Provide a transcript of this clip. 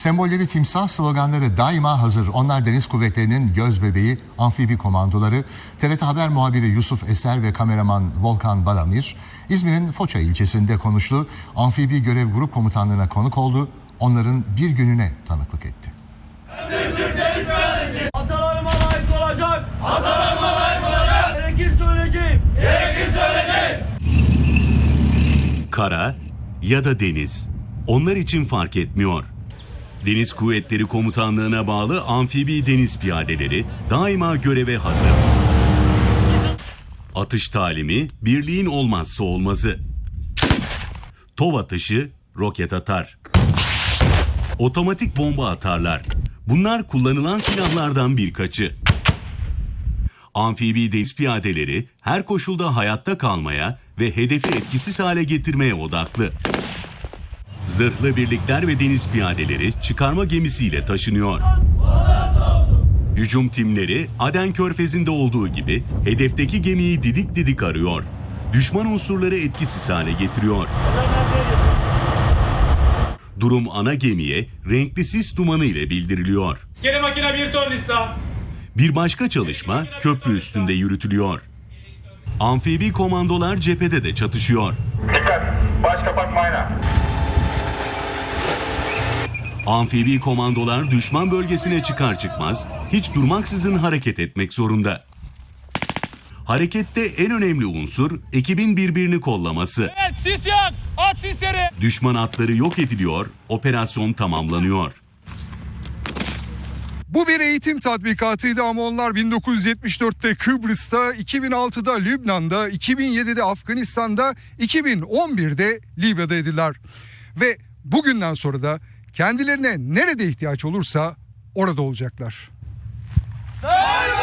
Sembolleri timsah sloganları daima hazır. Onlar deniz kuvvetlerinin göz bebeği, amfibi komandoları. TRT Haber muhabiri Yusuf Eser ve kameraman Volkan Balamir, İzmir'in Foça ilçesinde konuştu. Amfibi görev grup komutanlığına konuk oldu. Onların bir gününe tanıklık etti. Atalarıma layık olacak. Atalarıma layık olacak. Gerekir söyleyeceğim. Kara ya da deniz. Onlar için fark etmiyor. Deniz Kuvvetleri Komutanlığı'na bağlı amfibi deniz piyadeleri daima göreve hazır. Atış talimi birliğin olmazsa olmazı. Tov atışı roket atar. Otomatik bomba atarlar. Bunlar kullanılan silahlardan birkaçı. Amfibi deniz piyadeleri her koşulda hayatta kalmaya ve hedefi etkisiz hale getirmeye odaklı. Zırhlı birlikler ve deniz piyadeleri çıkarma gemisiyle taşınıyor. Hücum timleri Aden Körfezi'nde olduğu gibi hedefteki gemiyi didik didik arıyor. Düşman unsurları etkisiz hale getiriyor. Durum ana gemiye renkli sis dumanı ile bildiriliyor. İskele makine 1 ton. Bir başka çalışma köprü üstünde yürütülüyor. Amfibi komandolar cephede de çatışıyor. Dikkat! Baş kapatmayla. Amfibi komandolar düşman bölgesine çıkar çıkmaz hiç durmaksızın hareket etmek zorunda. Harekette en önemli unsur ekibin birbirini kollaması. Evet sis yak. At sisleri. Düşman atları yok ediliyor, operasyon tamamlanıyor. Bu bir eğitim tatbikatıydı ama onlar 1974'te Kıbrıs'ta, 2006'da Lübnan'da, 2007'de Afganistan'da, 2011'de Libya'daydılar. Ve bugünden sonra da kendilerine nerede ihtiyaç olursa orada olacaklar. Daima!